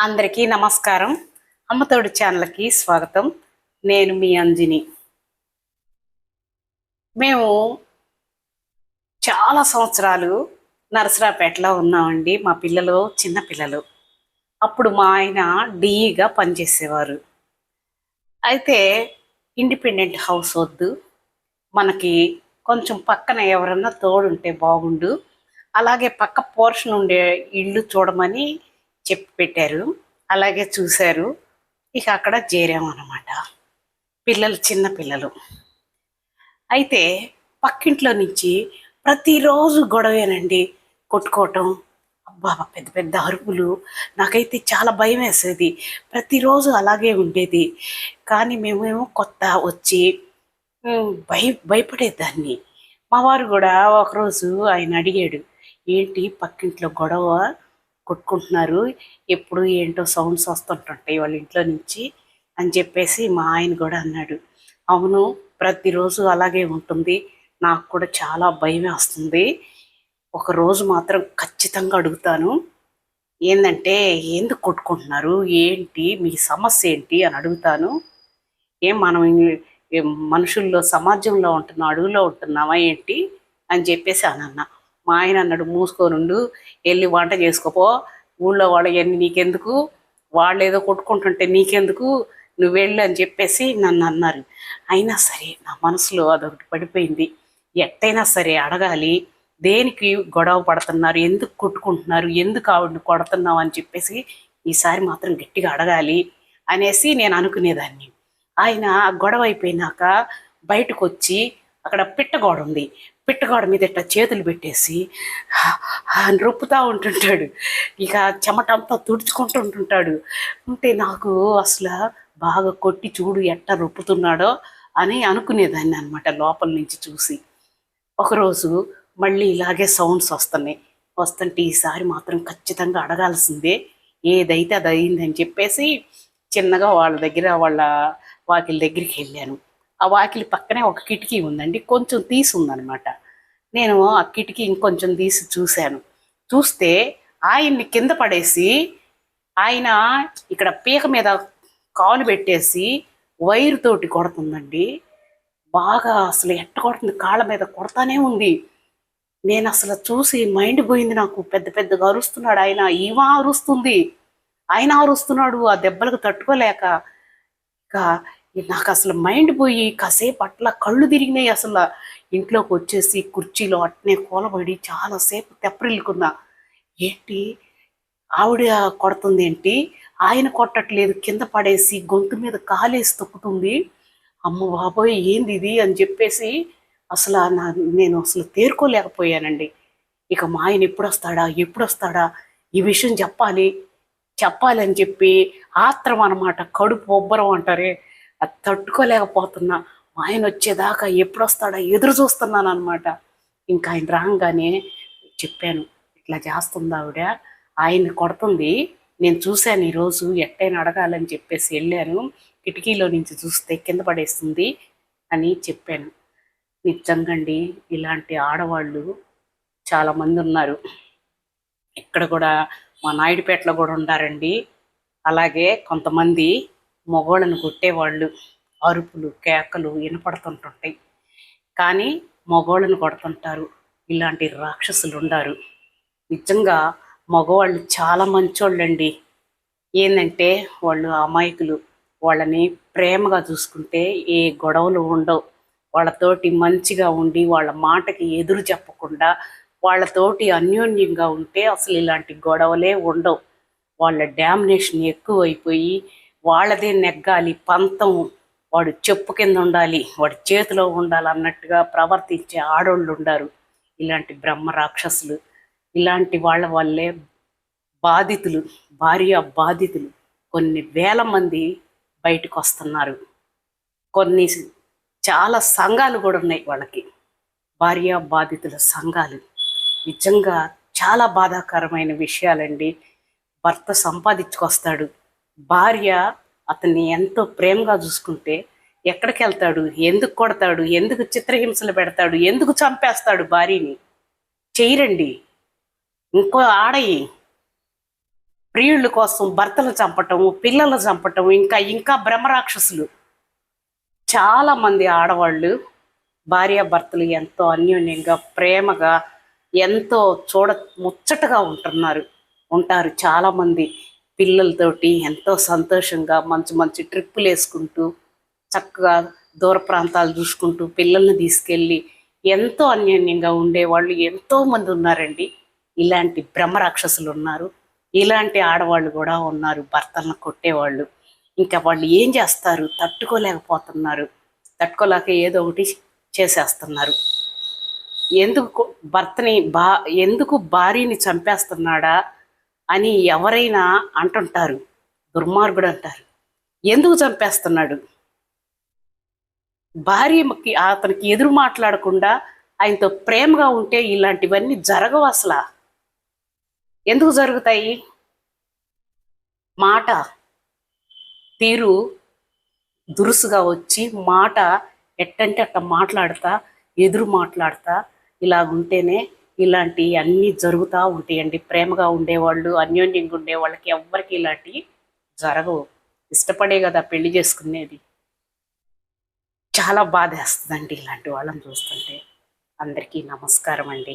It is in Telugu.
అందరికీ నమస్కారం. అమ్మతోడు ఛానల్కి స్వాగతం. నేను మీ అంజిని. మేము చాలా సంవత్సరాలు నరసరాపేటలో ఉన్నామండి. మా పిల్లలు చిన్న పిల్లలు. అప్పుడు మా ఆయన డిఈగా పనిచేసేవారు. అయితే ఇండిపెండెంట్ హౌస్ వద్దు. మనకి కొంచెం పక్కన ఎవరన్నా తోడుంటే బాగుండు. అలాగే పక్క పోర్షన్ ఉండే ఇల్లు చూడమని చెప్పి పెట్టారు అలాగే చూశారు. ఇక అక్కడ చేరామన్నమాట. పిల్లలు చిన్న పిల్లలు. అయితే పక్కింట్లో నుంచి ప్రతిరోజు గొడవేనండి కొట్టుకోవటం. అబ్బా పెద్ద పెద్ద అరుపులు. నాకైతే చాలా భయం వేసేది. ప్రతిరోజు అలాగే ఉండేది. కానీ మేమేమో కొత్త వచ్చి భయ భయపడేదాన్ని. మా వారు కూడా ఒకరోజు ఆయన అడిగాడు ఏంటి పక్కింట్లో గొడవ? కొట్టుకుంటున్నారు. ఎప్పుడు ఏంటో సౌండ్స్ వస్తుంటుంటాయి వాళ్ళ ఇంట్లో నుంచి అని చెప్పేసి మా ఆయన కూడా అన్నాడు. అవును ప్రతిరోజు అలాగే ఉంటుంది. నాకు కూడా చాలా భయమే వస్తుంది. ఒకరోజు మాత్రం ఖచ్చితంగా అడుగుతాను. ఏంటంటే ఎందుకు కొట్టుకుంటున్నారు? ఏంటి? మీ సమస్య ఏంటి? అని అడుగుతాను. ఏం మనం మనుషుల్లో సమాజంలో ఉంటున్నాం అడుగులో ఉంటున్నామా ఏంటి? అని చెప్పేసి అని మా ఆయన అన్నాడు మూసుకోనుండు వెళ్ళి వంట చేసుకోపో. ఊళ్ళో వాళ్ళు ఎన్ని నీకెందుకు? వాళ్ళు ఏదో కొట్టుకుంటుంటే నీకెందుకు? నువ్వు వెళ్ళు అని చెప్పేసి నన్ను అన్నారు. అయినా సరే నా మనసులో అదొకటి పడిపోయింది. ఎట్టయినా సరే అడగాలి దేనికి గొడవ పడుతున్నారు ఎందుకు కొట్టుకుంటున్నారు ఎందుకు ఆవిడని కొడుతున్నావు అని చెప్పేసి ఈసారి మాత్రం గట్టిగా అడగాలి అనేసి నేను అనుకునేదాన్ని. ఆయన గొడవ అయిపోయినాక బయటకు వచ్చి అక్కడ పిట్టగోడ ఉంది. పిట్టగోడ మీద ఇట్లా చేతులు పెట్టేసి నొప్పుతూ ఉంటుంటాడు. ఇక చెమటంతా తుడుచుకుంటూ ఉంటుంటాడు. ఉంటే నాకు అసలు బాగా కొట్టి చూడు ఎట్ట రొప్పుతున్నాడో అని అనుకునేదాన్ని అనమాట లోపల నుంచి చూసి. ఒకరోజు మళ్ళీ ఇలాగే సౌండ్స్ వస్తున్నాయి. వస్తుంటే ఈసారి మాత్రం ఖచ్చితంగా అడగాల్సిందే ఏదైతే అది అయిందని చెప్పేసి చిన్నగా వాళ్ళ దగ్గర వాళ్ళ వాకిలి దగ్గరికి వెళ్ళాను. ఆ వాకిలి పక్కనే ఒక కిటికీ ఉందండి కొంచెం తీసి ఉందన్నమాట నేను ఆ కిటికీ ఇంకొంచెం తీసి చూశాను. చూస్తే ఆయన్ని కింద పడేసి ఆయన ఇక్కడ పీక మీద కాలు పెట్టేసి వైరు తోటి కొడుతుందండి. బాగా అసలు ఎట్ట కొడుతుంది? కాళ్ళ మీద కొడతానే ఉంది. నేను అసలు చూసి మైండ్ పోయింది నాకు. పెద్ద పెద్దగా అరుస్తున్నాడు ఆయన. ఈవా అరుస్తుంది. ఆయన అరుస్తున్నాడు. ఆ దెబ్బలకు తట్టుకోలేక. ఇక నాకు అసలు మైండ్ పోయి కాసేపు అట్లా కళ్ళు తిరిగినాయి అసలు. ఇంట్లోకి వచ్చేసి కుర్చీలో అట్నే కూలబడి చాలాసేపు తెప్పరిల్లుకున్నా. ఏంటి? ఆవిడ కొడుతుంది ఏంటి? ఆయన కొట్టట్లేదు. కింద పడేసి గొంతు మీద కాలేసి తొక్కుతుంది. అమ్మ బాబోయ్ ఏంది ఇది? అని చెప్పేసి అసలు నా నేను అసలు తేరుకోలేకపోయానండి. ఇక మా ఆయన ఎప్పుడు వస్తాడా ఎప్పుడు వస్తాడా ఈ విషయం చెప్పాలి. చెప్పాలని చెప్పి ఆత్రం అనమాట కడుపు ఒబ్బరం అంటారే. తట్టుకోలేకపోతున్నా. మా ఆయన వచ్చేదాకా ఎప్పుడు వస్తాడో ఎదురు చూస్తున్నాను అనమాట ఇంకా ఆయన రాగానే చెప్పాను ఇట్లా చేస్తుంది ఆవిడ ఆయన కొడుతుంది. నేను చూశాను ఈరోజు ఎట్టైనా అడగాలని చెప్పేసి వెళ్ళాను. కిటికీలో నుంచి చూస్తే కింద పడేస్తుంది అని చెప్పాను. నిజంగండి ఇలాంటి ఆడవాళ్ళు చాలామంది ఉన్నారు. ఇక్కడ కూడా మా నాయుడుపేటలో కూడా ఉండారండి. అలాగే కొంతమంది మగోళ్ళను కొట్టేవాళ్ళు. అరుపులు కేకలు వినపడుతుంటుంటాయి. కానీ మగవాళ్ళను కొడుతుంటారు. ఇలాంటి రాక్షసులు ఉండారు నిజంగా మగవాళ్ళు చాలా మంచోళ్ళండి. ఏంటంటే వాళ్ళు అమాయకులు. వాళ్ళని ప్రేమగా చూసుకుంటే ఏ గొడవలు ఉండవు. వాళ్ళతోటి మంచిగా ఉండి వాళ్ళ మాటకి ఎదురు చెప్పకుండా వాళ్ళతోటి అన్యోన్యంగా ఉంటే అసలు ఇలాంటి గొడవలే ఉండవు. వాళ్ళ డామినేషన్ ఎక్కువైపోయి వాళ్ళదే నెగ్గాలి పంతం వాడు చెప్పు కింద ఉండాలి వాడి చేతిలో ఉండాలి అన్నట్టుగా ప్రవర్తించే ఆడోళ్ళు ఉండారు. ఇలాంటి బ్రహ్మ రాక్షసులు ఇలాంటి వాళ్ళ వల్లే బాధితులు భార్య బాధితులు కొన్ని వేల మంది బయటకు వస్తున్నారు కొన్ని చాలా సంఘాలు కూడా ఉన్నాయి వాళ్ళకి. భార్య బాధితుల సంఘాలు. నిజంగా చాలా బాధాకరమైన విషయాలండి. భర్త సంపాదించుకొస్తాడు. భార్య అతన్ని ఎంతో ప్రేమగా చూసుకుంటే ఎక్కడికి వెళ్తాడు? ఎందుకు కొడతాడు? ఎందుకు చిత్రహింసలు పెడతాడు? ఎందుకు చంపేస్తాడు భార్యని? చేయరండి ఇంకో ఆడయి. ప్రియుళ్ళ కోసం భర్తలు చంపటం పిల్లలు చంపటం ఇంకా ఇంకా బ్రహ్మరాక్షసులు చాలా మంది ఆడవాళ్ళు భార్యాభర్తలు ఎంతో అన్యోన్యంగా ప్రేమగా ఎంతో చూడ ముచ్చటగా ఉంటున్నారు ఉంటారు చాలామంది. పిల్లలతోటి ఎంతో సంతోషంగా మంచి మంచి ట్రిప్పులు వేసుకుంటూ చక్కగా దూర ప్రాంతాలు చూసుకుంటూ పిల్లల్ని తీసుకెళ్ళి ఎంతో అన్యోన్యంగా ఉండేవాళ్ళు ఎంతో మంది ఉన్నారండి. ఇలాంటి బ్రహ్మరాక్షసులు ఉన్నారు. ఇలాంటి ఆడవాళ్ళు కూడా ఉన్నారు భర్తలను కొట్టేవాళ్ళు. ఇంకా వాళ్ళు ఏం చేస్తారు? తట్టుకోలేకపోతున్నారు. తట్టుకోలేక ఏదో ఒకటి చేసేస్తున్నారు. ఎందుకు భర్తని బా ఎందుకు భార్యని చంపేస్తున్నాడా? అని ఎవరైనా అంటుంటారు. దుర్మార్గుడు అంటారు. ఎందుకు చంపేస్తున్నాడు? భార్యకి అతనికి ఎదురు మాట్లాడకుండా ఆయనతో ప్రేమగా ఉంటే ఇలాంటివన్నీ జరగవు అసలు. ఎందుకు జరుగుతాయి? మాట తీరు దురుసుగా వచ్చి మాట ఎట్టంటే అట్ట మాట్లాడతా ఎదురు మాట్లాడతా ఇలా ఉంటేనే ఇలాంటి అన్నీ జరుగుతూ ఉంటాయండి. ప్రేమగా ఉండేవాళ్ళు అన్యోన్యంగా ఉండే వాళ్ళకి ఎవ్వరికి ఇలాంటివి జరగవు. ఇష్టపడే కదా పెళ్ళి చేసుకునేది. చాలా బాధేస్తుందండి ఇలాంటి వాళ్ళని చూస్తుంటే. అందరికీ నమస్కారం అండి